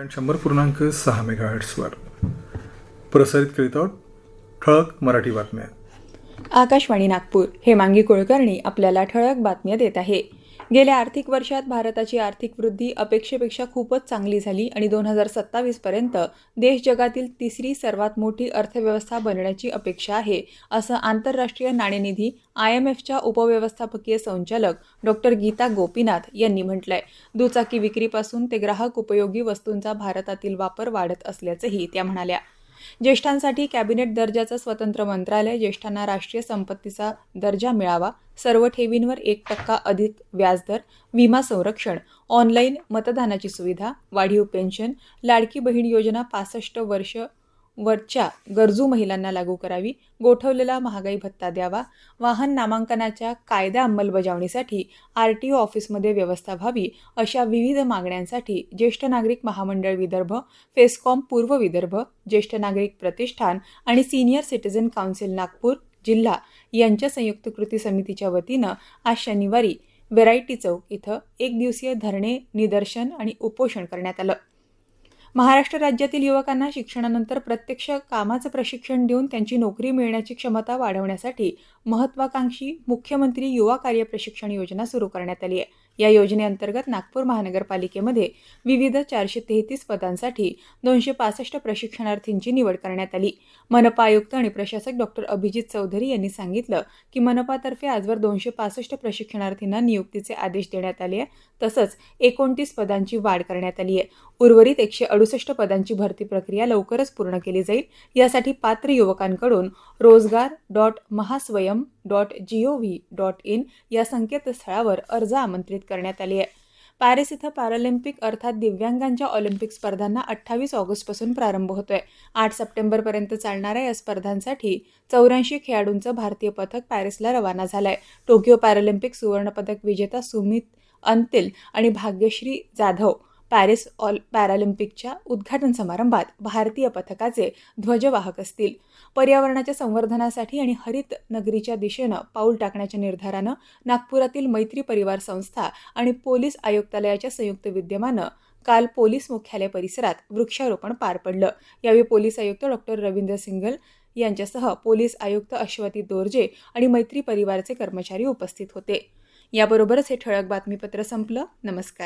आणि शंभर पूर्णांक सहा मेगाहर्ट्सवर. प्रसारित करीत आहोत ठळक मराठी बातम्या. आकाशवाणी नागपूर हेमांगी कुलकर्णी आपल्याला ठळक बातम्या देत आहे. गेल्या आर्थिक वर्षात भारताची आर्थिक वृद्धी अपेक्षेपेक्षा खूपच चांगली झाली आणि दोन हजार सत्तावीसपर्यंत देश जगातील तिसरी सर्वात मोठी अर्थव्यवस्था बनण्याची अपेक्षा आहे असं आंतरराष्ट्रीय नाणेनिधी आय एम एफच्या उपव्यवस्थापकीय संचालक डॉक्टर गीता गोपीनाथ यांनी म्हटलंय. दुचाकी विक्रीपासून ते ग्राहक उपयोगी वस्तूंचा भारतातील वापर वाढत असल्याचंही त्या म्हणाल्या. ज्येष्ठांसाठी कॅबिनेट दर्जाचं स्वतंत्र मंत्रालय ज्येष्ठांना राष्ट्रीय संपत्तीचा दर्जा मिळावा सर्व ठेवींवर एक टक्का अधिक व्याजदर विमा संरक्षण ऑनलाईन मतदानाची सुविधा वाढीव पेन्शन लाडकी बहीण योजना पासष्ट वर्ष वरच्या गरजू महिलांना लागू करावी. गोठवलेला महागाई भत्ता द्यावा. वाहन नामांकनाच्या कायदा अंमलबजावणीसाठी आर टी ओ ऑफिसमध्ये व्यवस्था व्हावी अशा विविध मागण्यांसाठी ज्येष्ठ नागरिक महामंडळ विदर्भ फेस्कॉम पूर्व विदर्भ ज्येष्ठ नागरिक प्रतिष्ठान आणि सिनियर सिटीझन काउन्सिल नागपूर जिल्हा यांच्या संयुक्त कृती समितीच्या वतीनं आज शनिवारी व्हेरायटी चौक इथं एक दिवसीय धरणे निदर्शन आणि उपोषण करण्यात आलं. महाराष्ट्र राज्यातील युवकांना शिक्षणानंतर प्रत्यक्ष कामाचं प्रशिक्षण देऊन त्यांची नोकरी मिळण्याची क्षमता वाढवण्यासाठी महत्वाकांक्षी मुख्यमंत्री युवा कार्य प्रशिक्षण योजना सुरू करण्यात आली आहे. या योजनेअंतर्गत नागपूर महानगरपालिकेमध्ये विविध चारशे तेहतीस पदांसाठी दोनशे पासष्ट प्रशिक्षणार्थींची निवड करण्यात आली. मनपा आयुक्त आणि प्रशासक डॉक्टर अभिजित चौधरी यांनी सांगितलं की मनपातर्फे आजवर दोनशे पासष्ट प्रशिक्षणार्थींना नियुक्तीचे आदेश देण्यात आले आहे. तसंच एकोणतीस पदांची वाढ करण्यात आली आहे. उर्वरित एकशे अडुसष्ट पदांची भरती प्रक्रिया लवकरच पूर्ण केली जाईल. यासाठी पात्र युवकांकडून रोजगार dot Mahaswayam dot G O V dot in या संकेतस्थळावर अर्ज आमंत्रित करण्यात आली आहे. पॅरिस इथं पॅरालिम्पिक अर्थात दिव्यांगांच्या ऑलिम्पिक स्पर्धांना अठ्ठावीस ऑगस्टपासून प्रारंभ होतोय. आठ सप्टेंबरपर्यंत चालणाऱ्या या स्पर्धांसाठी चौऱ्याऐंशी खेळाडूंचं भारतीय पथक पॅरिसला रवाना झालंय. टोकियो पॅरालिम्पिक सुवर्णपदक विजेता सुमित अंतिल आणि भाग्यश्री जाधव पॅरिस ऑल पॅरालिम्पिकच्या उद्घाटन समारंभात भारतीय पथकाचे ध्वजवाहक असतील. पर्यावरणाच्या संवर्धनासाठी आणि हरित नगरीच्या दिशेनं पाऊल टाकण्याच्या निर्धारानं नागपुरातील मैत्री परिवार संस्था आणि पोलीस आयुक्तालयाच्या संयुक्त विद्यमानं काल पोलीस मुख्यालय परिसरात वृक्षारोपण पार पडलं. यावेळी पोलीस आयुक्त डॉक्टर रवींद्र सिंगल यांच्यासह पोलीस आयुक्त अश्वती दोर्जे आणि मैत्री परिवारचे कर्मचारी उपस्थित होते. याबरोबरच हे ठळक बातमीपत्र संपलं. नमस्कार.